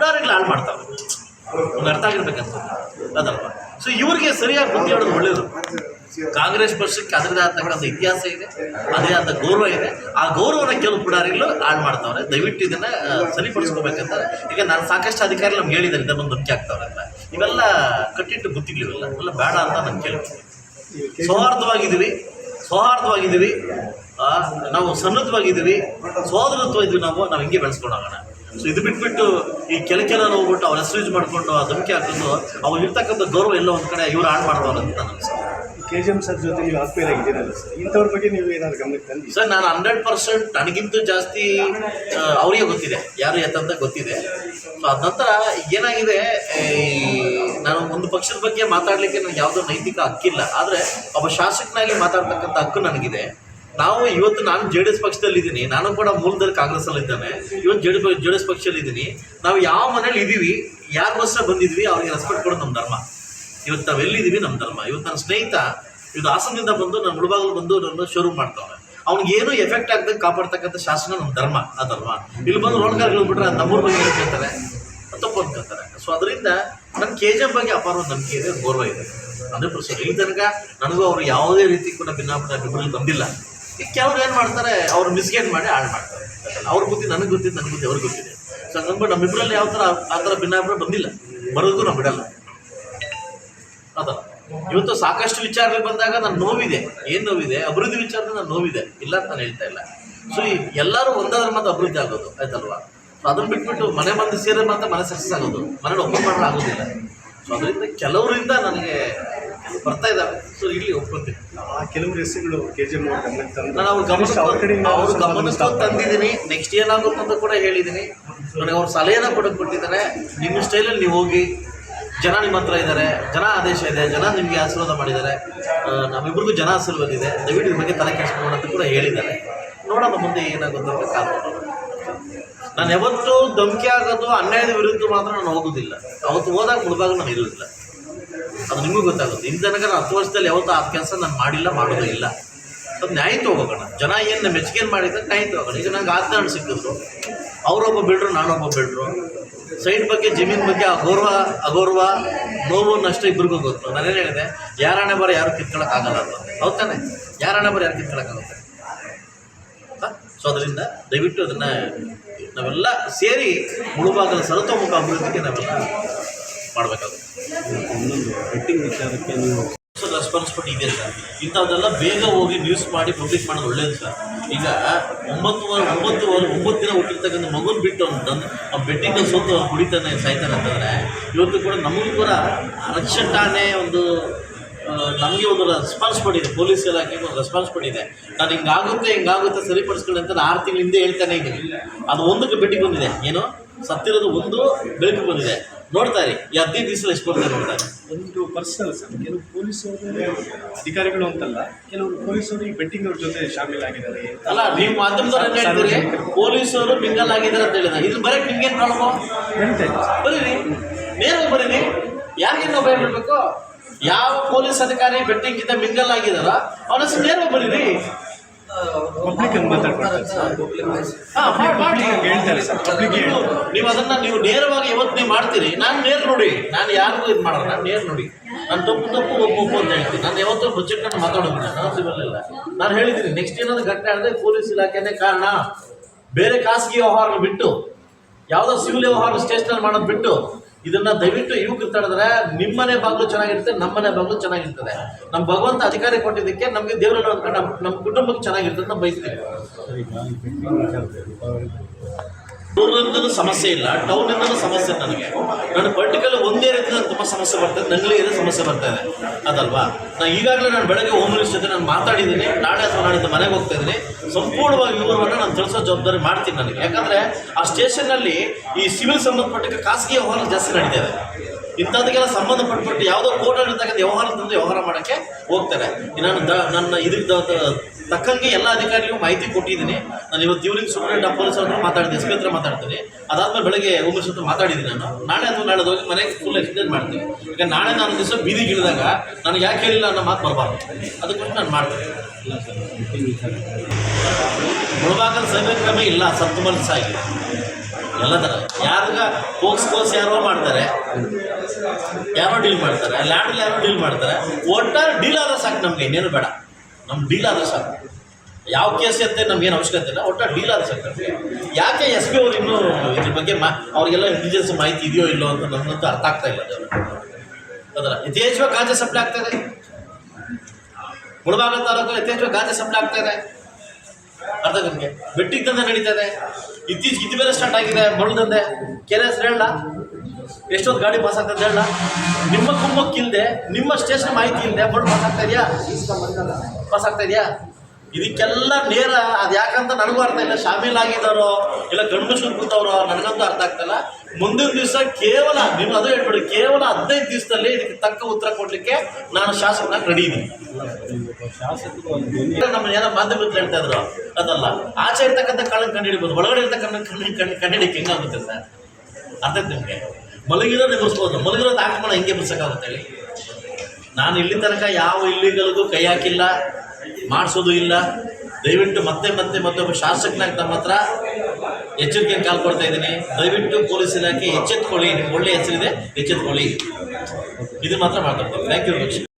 ಪುಡಾರಿಗಳು ಹಾಳು ಮಾಡ್ತಾವೆ ಒಂದು ಅರ್ಥ ಆಗಿರ್ಬೇಕಂತ. ಅದಲ್ವಾ? ಸೊ ಇವ್ರಿಗೆ ಸರಿಯಾಗಿ ಬುದ್ಧಿ ಹೇಳೋದು ಒಳ್ಳೇದು. ಕಾಂಗ್ರೆಸ್ ಪಕ್ಷಕ್ಕೆ ಅದರದೇ ಆದಂಥ ಇತಿಹಾಸ ಇದೆ, ಅದೇ ಆದ ಗೌರವ ಇದೆ. ಆ ಗೌರವನ ಕೆಲವು ಪುಡಾರಿಗಳು ಹಾಳು ಮಾಡ್ತಾವ್ರೆ. ದಯವಿಟ್ಟು ಇದನ್ನ ಸರಿಪಡಿಸ್ಕೋಬೇಕಂತಾರೆ ಸರಿಪಡಿಸ್ಕೋಬೇಕಂತ. ಈಗ ನಾನು ಸಾಕಷ್ಟು ಅಧಿಕಾರಿ ನಮ್ಗೆ ಹೇಳಿದ್ದಾರೆ, ಇದನ್ನ ನಂಬಿಕೆ ಆಗ್ತಾವ್ರೆ ಅಂತ. ಇವೆಲ್ಲ ಕಟ್ಟಿಟ್ಟು ಬುದ್ಧಿಗಳಿವೆಲ್ಲ. ಇವೆಲ್ಲ ಬೇಡ ಅಂತ ನಾನು ಕೇಳ್ತೀನಿ. ಸೌಹಾರ್ದವಾಗಿದ್ದೀವಿ. ಸೌಹಾರ್ದವಾಗಿದ್ದೀವಿ. ನಾವು ಸನ್ನದ್ಧವಾಗಿದ್ದೀವಿ. ಸೋದರತ್ವ ಇದ್ವಿ ನಾವು. ನಾವು ಹಿಂಗೆ ಬೆಳೆಸ್ಕೊಂಡು ಹೋಗೋಣ. ಸೊ ಇದು ಬಿಟ್ಬಿಟ್ಟು ಈ ಕೆಲ ಕೆಲ ಹೋಗ್ಬಿಟ್ಟು ಅವ್ರ ಹೆಸರು ಯೂಸ್ ಮಾಡಿಕೊಂಡು ಆ ಧಮಕಿ ಹಾಕೊಂಡು ಅವ್ರು ಇರ್ತಕ್ಕಂಥ ಗೌರವ ಎಲ್ಲ ಒಂದು ಕಡೆ ಇವ್ರು ಆಡ್ ಮಾಡ್ತಾವ್ರೆ ಅಂತ ನಾನು ಕೆ ಜಿ ಎಂ ಸರ್ ಜೊತೆ ನೀವು ಆಸ್ಪೇರ್ ಆಗಿದ್ದೀರಲ್ಲ ಸರ್. ಇಂಥವ್ರ ಬಗ್ಗೆ ನೀವು ಏನಾದ್ರು ಗಮನಕ್ಕೆ ತಂದಿ ಸರ್ ನಾನು ಹಂಡ್ರೆಡ್ ಪರ್ಸೆಂಟ್ ನನಗಿಂತ ಜಾಸ್ತಿ ಅವರಿಗೆ ಗೊತ್ತಿದೆ. ಯಾರು ಎತ್ತಂತ ಗೊತ್ತಿದೆ. ಸೊ ಅದ ನಂತರ ಏನಾಗಿದೆ ಈ ನಾನು ಒಂದು ಪಕ್ಷದ ಬಗ್ಗೆ ಮಾತಾಡಲಿಕ್ಕೆ ನನಗೆ ಯಾವುದೋ ನೈತಿಕ ಹಕ್ಕಿಲ್ಲ. ಆದರೆ ಒಬ್ಬ ಶಾಸಕನಾಗಿ ಮಾತಾಡ್ತಕ್ಕಂಥ ಹಕ್ಕು ನನಗಿದೆ. ನಾವು ಇವತ್ತು ನಾನು ಜೆ ಡಿ ಎಸ್ ಪಕ್ಷದಲ್ಲಿದ್ದೀನಿ, ನಾನು ಕೂಡ ಮೂಲದಲ್ಲಿ ಕಾಂಗ್ರೆಸ್ಸಲ್ಲಿದ್ದಾನೆ ಇವತ್ತು J D J D S ಪಕ್ಷದಲ್ಲಿದ್ದೀನಿ. ನಾವು ಯಾವ ಮನೇಲಿ ಇದ್ದೀವಿ ಯಾರಿಗೋಸ್ಕರ ಬಂದಿದ್ವಿ, ಅವ್ರಿಗೆ ರೆಸ್ಪೆಕ್ಟ್ ಕೊಡೋದು ನಮ್ಮ ಧರ್ಮ. ಇವತ್ತು ನಾವು ಎಲ್ಲಿದ್ದೀವಿ, ನಮ್ಮ ಧರ್ಮ. ಇವತ್ತು ನನ್ನ ಸ್ನೇಹಿತ, ಇವತ್ತು ಹಾಸನದಿಂದ ಬಂದು ನನ್ನ ಮುಳುಬಾಗಲು ಬಂದು ನನ್ನ ಶೋರೂಮ್ ಮಾಡ್ತಾವೆ ಅವ್ನಿಗೇನು ಎಫೆಕ್ಟ್ ಆಗದಂಗೆ ಕಾಪಾಡ್ತಕ್ಕಂಥ ಶಾಸನ ನಮ್ಮ ಧರ್ಮ, ಆ ಧರ್ಮ. ಇಲ್ಲಿ ಬಂದು ರೋಡ್ ಕಾರ್ಗಳು ಬಿಟ್ರೆ ನಮ್ಮೂರ ಬಗ್ಗೆ ಕೇಳ್ತಾರೆ ತಪ್ಪು ಕೇಳ್ತಾರೆ ಸೊ ಅದರಿಂದ ನನ್ನ ಕೆ ಜಿ ಎಫ್ ಬಗ್ಗೆ ಅಪಾರ ನಂಬಿಕೆ ಇದೆ, ಗೌರವ ಇದೆ. ಹಂಡ್ರೆಡ್ ಪರ್ಸೆಂಟ್ ಇಲ್ಲಿ ತನಕ ನನಗೂ ಅವರು ಯಾವುದೇ ರೀತಿ ಕೂಡ ಭಿನ್ನಾಭಿಪ್ರಾಯ ಬಂದಿಲ್ಲ. ಕೆಲವ್ರು ಏನು ಮಾಡ್ತಾರೆ, ಅವ್ರು ಮಿಸ್ಗೈಡ್ ಮಾಡಿ ಹಾಳು ಮಾಡ್ತಾರೆ. ಅವ್ರ ಬುದ್ಧಿ ನನಗೆ ಗೊತ್ತಿದೆ ನನ್ನ ಬುದ್ಧಿ ಅವ್ರಿಗೆ ಗೊತ್ತಿದೆ. ಸೊ ಹಂಗಂದ್ಬಿಟ್ಟು ನಮ್ಮಿಬ್ಬರಲ್ಲಿ ಯಾವ ಥರ ಆ ಥರ ಭಿನ್ನಾಭಿಪ್ರಾಯ ಬಂದಿಲ್ಲ. ಬರೋದು ನಾವು ಬಿಡಲ್ಲ. ಅದಲ್ಲ. ಇವತ್ತು ಸಾಕಷ್ಟು ವಿಚಾರಗಳು ಬಂದಾಗ ನನ್ನ ನೋವಿದೆ. ಏನು ನೋವಿದೆ? ಅಭಿವೃದ್ಧಿ ವಿಚಾರದಲ್ಲಿ ನನ್ನ ನೋವಿದೆ. ಇಲ್ಲ ಅಂತ ನಾನು ಹೇಳ್ತಾ ಇಲ್ಲ. ಸೊ ಈ ಎಲ್ಲರೂ ಒಂದಾದ್ರ ಮಾತ್ರ ಅಭಿವೃದ್ಧಿ ಆಗೋದು, ಆಯ್ತಲ್ವಾ? ಸೊ ಅದನ್ನ ಬಿಟ್ಬಿಟ್ಟು ಮನೆ ಬಂದು ಸೇರಿದ್ರೆ ಮಾತ್ರ ಮನೆ ಸಕ್ಸಸ್ ಆಗೋದು. ಮನೇಲಿ ಒಪ್ಪ ಮಾಡಲು ಆಗೋದಿಲ್ಲ. ಸೊ ಅದರಿಂದ ಕೆಲವರಿಂದ ನನಗೆ ಬರ್ತಾ ಇದ್ದಾವೆ ಸೊ ಇಲ್ಲಿ ಒಪ್ಕೊಂತೀನಿ. ಕೆಲವು ರೆಸಿಗಳು ಕೆ ಜಿ ಎಂ ಅವ್ರ ಗಮನಕ್ಕೆ ತಂದು ನಾನು ಅವ್ರ ಗಮನ ಅವ್ರ ಕಡೆಯಿಂದ ಅವ್ರ ಸ್ವಲ್ಪ ಗಮನಕ್ಕೆ ತಂದಿದ್ದೀನಿ. ನೆಕ್ಸ್ಟ್ ಏನಾಗುತ್ತೆ ಅಂತ ಕೂಡ ಹೇಳಿದ್ದೀನಿ. ನನಗೆ ಅವ್ರು ಸಲಹೆನ ಕೂಡ ಕೊಟ್ಟಿದ್ದಾರೆ ನಿಮ್ಮ ಸ್ಟೈಲಲ್ಲಿ ನೀವು ಹೋಗಿ ಜನ ನಿಮ್ಮ ಹತ್ರ ಇದ್ದಾರೆ ಜನ ಆದೇಶ ಇದೆ ಜನ ನಿಮಗೆ ಆಶೀರ್ವಾದ ಮಾಡಿದ್ದಾರೆ. ನಮ್ಮಿಬ್ಬರಿಗೂ ಜನ ಆಶೀರ್ವಾದ ಇದೆ. ದಯವಿಟ್ಟು ನಿಮ್ಮ ಬಗ್ಗೆ ತಲೆ ಕೆಡಿಸ್ಕೊಳ್ಳೋಣ ಅಂತ ಕೂಡ ಹೇಳಿದ್ದಾರೆ. ನೋಡೋಣ ಮುಂದೆ ಏನಾಗುತ್ತೆ ಅಂತ ಕಾಲ ನಾನು ಯಾವತ್ತೂ ಧಮಕಿ ಆಗೋದು ಅನ್ಯಾಯದ ವಿರುದ್ಧ ಮಾತ್ರ ನಾನು ಹೋಗೋದಿಲ್ಲ. ಅವತ್ತು ಹೋದಾಗ ಮುಳುವಾಗ ನಾನು ಇರೋದಿಲ್ಲ ಅದು ನಿಮಗೂ ಗೊತ್ತಾಗುತ್ತೆ. ಇಂದ ನಾನು ಹತ್ತು ವರ್ಷದಲ್ಲಿ ಯಾವತ್ತೂ ಆ ಕೆಲಸ ನಾನು ಮಾಡಿಲ್ಲ, ಮಾಡೋದು ಇಲ್ಲ. ಅದು ನ್ಯಾಯ ಹೋಗೋಣ ಜನ ಏನು ಮೆಚ್ಚುಗೆ ಮಾಡಿದ್ರೆ ನ್ಯಾಯ ತೊಗೋಣ ಈಗ ನಂಗೆ ಆಜ್ಞಾನ ಸಿಕ್ಕಿದ್ರು ಅವರೊಬ್ಬ ಬಿಡ್ರು ನಾನೊಬ್ಬ ಬಿಡ್ರು ಸೈಡ್ ಬಗ್ಗೆ, ಜಮೀನ್ ಬಗ್ಗೆ ಅಗೌರವ ಅಗೌರವ ನೋವು ನಷ್ಟ ಇಬ್ಬರಿಗೂ ಗೊತ್ತು. ನಾನೇನು ಹೇಳಿದೆ? ಯಾರಾಣೆ ಬರ ಯಾರು ಕಿತ್ಕೊಳ್ಳೋಕ್ಕಾಗಲ್ಲ ಅಂತ. ಹೌದು ತಾನೆ? ಯಾರು ಬರ ಯಾರು ಕಿತ್ಕೊಳ್ಳೋಕ್ಕಾಗುತ್ತೆ ಸೊ ಅದರಿಂದ ದಯವಿಟ್ಟು ಅದನ್ನು ನಾವೆಲ್ಲ ಸೇರಿ ಮುಳುಭಾಗದ ಸರ್ವತೋಮುಖ ಅಭಿವೃದ್ಧಿಗೆ ನಾವೆಲ್ಲ ಮಾಡಬೇಕಾಗುತ್ತೆ. ಇನ್ನೊಂದು ಬೆಟ್ಟಿಂಗ್ ವಿಚಾರಕ್ಕೆ ರೆಸ್ಪಾನ್ಸಿಬಿಲಿಟಿ ಇದೆ ಸರ್ ಇಂಥದ್ದೆಲ್ಲ ಬೇಗ ಹೋಗಿ ನ್ಯೂಸ್ ಮಾಡಿ ಪಬ್ಲಿಷ್ ಮಾಡೋದು ಒಳ್ಳೇದು ಸರ್ ಈಗ ಒಂಬತ್ತು ಒಂಬತ್ತು ಒಂಬತ್ತು ದಿನ ಹುಟ್ಟಿರ್ತಕ್ಕಂಥ ಮಗುನ ಬಿಟ್ಟು ಅವ್ನು ಆ ಬೆಟ್ಟಿಂಗ್ ಸೋತು ಅವ್ನು ಕುಡಿತಾನೆ, ಸಾಯ್ತಾನೆ ಅಂತಂದರೆ, ಇವತ್ತು ಕೂಡ ನಮಗೂ ಕೂಡ ರಕ್ಷಣೆ ಠಾಣೆ ಒಂದು ನಮಗೆ ಒಂದು ರೆಸ್ಪಾನ್ಸಿಬಿಲಿಟಿ ಇದೆ. ಪೊಲೀಸ್ ಇಲಾಖೆಗೆ ಒಂದು ರೆಸ್ಪಾನ್ಸಿಬಿಲಿಟಿ ಇದೆ. ನಾನು ಹಿಂಗಾಗುತ್ತೆ ಹಿಂಗಾಗುತ್ತೆ ಸರಿಪಡಿಸ್ಕೊಳ್ಳಿ ಅಂತ ಆರು ತಿಂಗಳ ಹಿಂದೆ ಹೇಳ್ತಾನೆ ಇದ್ದೀನಿ. ಅದು ಒಂದಕ್ಕೆ ಬೆಟ್ಟಿಗೆ ಬಂದಿದೆ. ಏನು? ಸತ್ತಿರೋದು ಒಂದು ಬೆಳಕು ಬಂದಿದೆ. ನೋಡ್ತಾ ಇರಿ. ಈ ಹದಿನೈದು ದಿವಸ ಎಷ್ಟು ಬರ್ತಾರೆ ನೋಡ್ತಾರೆ ಒಂದು ಪರ್ಸನಲ್ ಸರ್ ಕೆಲವು ಪೊಲೀಸರು ಅಧಿಕಾರಿಗಳು ಅಂತಲ್ಲ ಕೆಲವರು ಪೊಲೀಸರು ಈ ಬೆಟ್ಟಿಂಗ್ ಅವ್ರ ಜೊತೆ ಶಾಮೀಲಾಗಿದ್ದಾರೆ ಅಲ್ಲ ನೀವು ಮಾಧ್ಯಮದವ್ರು ಹೇಳ್ತೀರಿ? ಪೊಲೀಸರು ಮಿಂಗಲ್ ಆಗಿದ್ದಾರೆ ಅಂತ ಹೇಳಿದ. ಇದು ಬರಕ್ಕೆ ನಿಮ್ಗೇನು ಪ್ರಾಬ್ಲಮ್ ಹೇಳ್ತಾ. ಬರೀರಿ. ನೇರವಾಗಿ ಬರೀರಿ. ಯಾರಿಗೇನು ಭಯ ಬಿಡಬೇಕು ಯಾವ ಪೊಲೀಸ್ ಅಧಿಕಾರಿ ಬೆಟ್ಟಿಂಗಿಂದ ಮಿಂಗಲ್ ಆಗಿದಾರ ಅವನ ಹೆಸರು ನೇರವಾಗಿ ಬರೀರಿ. ಪಬ್ಲಿಕ್ ಅಂತ ಮಾತಾಡ್ಕೊಳ್ತಾರೆ ಸರ್. ಹೇಳ್ತಾರೆ ಸರ್. ಪಬ್ಲಿಕ್ ನೀವು ಅದನ್ನ ನೀವು ನೇರವಾಗಿ ಯಾವತ್ತು ನೀವು ಮಾಡ್ತೀರಿ. ನಾನು ನೇರ ನೋಡಿ. ನಾನು ಯಾರಿಗೂ ಇದು ಮಾಡಲ್ಲ. ನಾನು ನೇರ ನೋಡಿ. ನಾನು ತಪ್ಪು ತಪ್ಪು ಒಪ್ಪು ಅಂತ ಹೇಳ್ತೀನಿ. ನಾನು ಯಾವತ್ತೂ ಬಜೆಟ್ ಅನ್ನು ಮಾತಾಡೋದಿಲ್ಲ. ನಾನು ಸಿಗಲಿಲ್ಲ ನಾನು ಹೇಳಿದ್ದೀನಿ ನೆಕ್ಸ್ಟ್ ಏನಾದ್ರು ಘಟನೆ ಆದರೆ ಪೊಲೀಸ್ ಇಲಾಖೆನೇ ಕಾರಣ. ಬೇರೆ ಖಾಸಗಿ ವ್ಯವಹಾರ ಬಿಟ್ಟು, ಯಾವುದೋ ಸಿವಿಲ್ ವ್ಯವಹಾರ ಸ್ಟೇಷನಲ್ಲಿ ಮಾಡೋದು ಬಿಟ್ಟು ಇದನ್ನ ದಯವಿಟ್ಟು ಯುವಕರು ತಡೆದ್ರೆ ನಿಮ್ಮನೆ ಬಾಗಿಲು ಚೆನ್ನಾಗಿರುತ್ತೆ, ನಮ್ಮನೆ ಬಾಗಿಲು ಚೆನ್ನಾಗಿರ್ತದೆ. ನಮ್ಮ ಭಗವಂತ ಅಧಿಕಾರಿ ಕೊಟ್ಟಿದ್ದಕ್ಕೆ ನಮಗೆ ದೇವರನ್ನ ಅನ್ಕೊಂಡು ನಮ್ಮ ಕುಟುಂಬಕ್ಕೆ ಚೆನ್ನಾಗಿರ್ತದೆ ಅಂತ ಬಯಸ್ತೀವಿ. ಊರಿಂದಲೂ ಸಮಸ್ಯೆ ಇಲ್ಲ ಟೌನಿಂದಲೂ ಸಮಸ್ಯೆ ನನಗೆ. ನಾನು ಪರ್ಟಿಕ್ಯುಲರ್ ಒಂದೇ ರೀತಿ ನನಗೆ ತುಂಬ ಸಮಸ್ಯೆ ಬರ್ತದೆ ನಂಗಲಿ ಇದೆ ಸಮಸ್ಯೆ ಬರ್ತಾ ಇದೆ. ಅದಲ್ವಾ? ನಾನು ಈಗಾಗಲೇ ನಾನು ಬೆಳಗ್ಗೆ ಹೋಮ್ ಮಿನಿಸ್ಟರ್ ಜೊತೆ ನಾನು ಮಾತಾಡಿದ್ದೀನಿ, ನಾಳೆ ಅಥವಾ ನಾಡಿದ್ದು ಮನೆಗೆ ಹೋಗ್ತಾ ಇದ್ದೀನಿ. ಸಂಪೂರ್ಣವಾಗಿ ವಿವರವನ್ನು ನಾನು ತಿಳಿಸೋ ಜವಾಬ್ದಾರಿ ಮಾಡ್ತೀನಿ ನನಗೆ. ಯಾಕಂದರೆ ಆ ಸ್ಟೇಷನ್ನಲ್ಲಿ ಈ ಸಿವಿಲ್ ಸಂಬಂಧಪಟ್ಟ ಖಾಸಗಿ ವ್ಯವಹಾರ ಜಾಸ್ತಿ ನಡೀತಾ ಇದೆ. ಇಂಥದಕ್ಕೆಲ್ಲ ಸಂಬಂಧಪಟ್ಬಿಟ್ಟು ಯಾವುದೋ ಕೋರ್ಟಲ್ಲಿರ್ತಕ್ಕಂಥ ವ್ಯವಹಾರ ತಂದು ವ್ಯವಹಾರ ಮಾಡೋಕ್ಕೆ ಹೋಗ್ತಾರೆ. ನಾನು ದ ನನ್ನ ಇದಕ್ಕೆ ತಕ್ಕಂಗೆ ಎಲ್ಲ ಅಧಿಕಾರಿಗಳಿಗೂ ಮಾಹಿತಿ ಕೊಟ್ಟಿದ್ದೀನಿ. ನಾನು ಇವತ್ತು ಈವ್ನಿಂಗ್ ಸೂಪರಿಂಟ್ ಪೊಲೀಸ್ ಹತ್ರ ಮಾತಾಡಿದೆ ಎಸ್ ಪಿ ಹತ್ರ ಮಾತಾಡ್ತೀನಿ. ಅದಾದ್ಮೇಲೆ ಬೆಳಗ್ಗೆ ಉಮೇಶ್ ಹತ್ರ ಮಾತಾಡಿದ್ದೀನಿ ನಾನು. ನಾಳೆ ಅಥವಾ ನಾಳೆ ಹೋಗಿ ಮನೆಗೆ ಫುಲ್ ಎಕ್ಸ್ಪ್ಲೇನ್ ಮಾಡ್ತೀನಿ. ಈಗ ನಾಳೆ ನಾನು ದಿವಸ ಬೀದಿಗೆ ಇಳಿದಾಗ ನನಗೆ ಯಾಕೆ ಹೇಳಿಲ್ಲ ಅನ್ನೋ ಮಾತು ಬರಬಾರ್ದು. ಅದಕ್ಕೋಸ್ಕರ ನಾನು ಮಾಡ್ತೀನಿ. ಮುಳಬಾಗಲ್ ಸೈಬರ್ ಕ್ರಮ ಇಲ್ಲ ಸತ್ತು ಆಗಿ ಎಲ್ಲ ಥರ ಯಾರಿಗ ಪೋಕ್ಸ್ ಕೋಸ್ ಯಾರೋ ಮಾಡ್ತಾರೆ, ಯಾರೋ ಡೀಲ್ ಮಾಡ್ತಾರೆ ಲ್ಯಾಂಡಲ್ಲಿ ಯಾರೋ ಡೀಲ್ ಮಾಡ್ತಾರೆ, ಒಟ್ಟಾರೆ ಡೀಲ್ ಆದ್ರೆ ಸಾಕು ನಮಗೆ, ಇನ್ನೇನು ಬೇಡ. ನಮ್ಮ ಡೀಲ್ ಆದ್ರೆ ಸಾಕು ಯಾವ ಕೇಸ್ ಅಂತ ನಮ್ಗೆ ಏನು ಅವಶ್ಯಕತೆ ಇಲ್ಲ, ಒಟ್ಟು ಡೀಲ್ ಆದ್ರೆ ಸಾಕು ಯಾಕೆ ಎಸ್ ಪಿ ಅವ್ರು ಇನ್ನೂ ಇದ್ರ ಬಗ್ಗೆ ಮಾ ಅವರಿಗೆಲ್ಲ ಇಂಟೆಲಿಜೆನ್ಸ್ ಮಾಹಿತಿ ಇದೆಯೋ ಇಲ್ಲೋ ಅಂತ ನಮಗಂತೂ ಅರ್ಥ ಆಗ್ತಾ ಇಲ್ಲ ಅದು. ಅದರ ಯಥೇಚ್ಛವಾಗಿ ಗಾಂಜಾ ಸಪ್ಲೈ ಆಗ್ತಾ ಇದೆ. ಮುಳಬಾಗ ತಾಲೂಕು ಯಥೇಚ್ಛವಾಗಿ ಗಾಂಜಾ ಸಪ್ಲೈ ಆಗ್ತಾ ಇದೆ. ಅರ್ಥ ನಿಮಗೆ ಬೆಟ್ಟಿಗೆ ತಂದೆ ನಡೀತಾ ಇದೆ. ಇತ್ತೀಚೆಗೆ ಇದು ಬೇರೆ ಸ್ಟಾರ್ಟ್ ಆಗಿದೆ, ಮರಳು ದಂಧೆ ಕೆರೆ ಹೆಸರು ಎಷ್ಟೊತ್ತು ಗಾಡಿ ಪಾಸ್ ಆಗ್ತದೆ ಹೇಳ? ನಿಮ್ಮ ಕುಮ್ಮಕ್ಕಿಲ್ಲದೆ ನಿಮ್ಮ ಸ್ಟೇಷನ್ ಮಾಹಿತಿ ಇಲ್ಲದೆ ಮರಳು ಪಾಸ್ ಆಗ್ತಾ ಇದೆಯಾ? ಪಾಸ್ ಆಗ್ತಾ ಇದೆಯಾ? ಇದಕ್ಕೆಲ್ಲ ನೇರ, ಅದು ಯಾಕಂತ ನನಗೂ ಅರ್ಥ ಇಲ್ಲ. ಶಾಮೀಲಾಗಿದ್ದಾರೋ ಇಲ್ಲ ಗಂಡು ಕೂತವ್ರೋ, ನನಗಂತೂ ಅರ್ಥ ಆಗ್ತಲ್ಲ ಮುಂದಿನ ದಿವಸ ಕೇವಲ, ನಿಮ್ಗೆ ಅದು ಹೇಳ್ಬಿಡಿ, ಕೇವಲ ಹದಿನೈದು ದಿವಸದಲ್ಲಿ ಇದಕ್ಕೆ ತಕ್ಕ ಉತ್ತರ ಕೊಡಲಿಕ್ಕೆ ನಾನು ಶಾಸಕನಾಗಿ ರೆಡಿ ಇದ್ದೀನಿ. ನಮ್ಮ ಏನೋ ಮಾಧ್ಯಮದಲ್ಲಿ ಹೇಳ್ತಾ ಇದ್ರು. ಅದಲ್ಲ, ಆಚೆ ಇರ್ತಕ್ಕಂಥ ಕಳ್ಳನ್ ಕಂಡು ಹಿಡಿಬೋದು, ಒಳಗಡೆ ಇರ್ತಕ್ಕಂಥ ಕಣ್ಣು ಕಂಡು ಹೆಂಗಾಗುತ್ತೆ ಸರ್? ಅರ್ಥ ನಿಮಗೆ? ಮಲಗಿರೋ ನಿಲ್ಲಿಸ್ಬೋದು ಮಲಗಿರೋದು ಆಕ್ರಮಣ ಹೆಂಗೆ ಹೇಳಿ. ನಾನು ಇಲ್ಲಿ ತನಕ ಯಾವ ಇಲ್ಲಿಗಳಿಗೂ ಕೈ ಹಾಕಿಲ್ಲ, ಮಾಡಿಸೋದು ಇಲ್ಲ. ದಯವಿಟ್ಟು ಮತ್ತೆ ಮತ್ತೆ ಮತ್ತೊಬ್ಬ ಶಾಸಕನಾಗಿ ತಮ್ಮ ಹತ್ರ ಎಚ್ಚರಿಕೆ ಕಾಲ್ ಕೊಡ್ತಾ ಇದ್ದೀನಿ. ದಯವಿಟ್ಟು ಪೊಲೀಸ್ ಇಲಾಖೆ ಎಚ್ಚೆತ್ಕೊಳ್ಳಿ. ನಿಮ್ಗೆ ಒಳ್ಳೆ ಹೆಸರಿದೆ, ಎಚ್ಚೆತ್ಕೊಳ್ಳಿ. ಇದು ಮಾತ್ರ ಮಾತಾಡ್ತೀನಿ. Thank you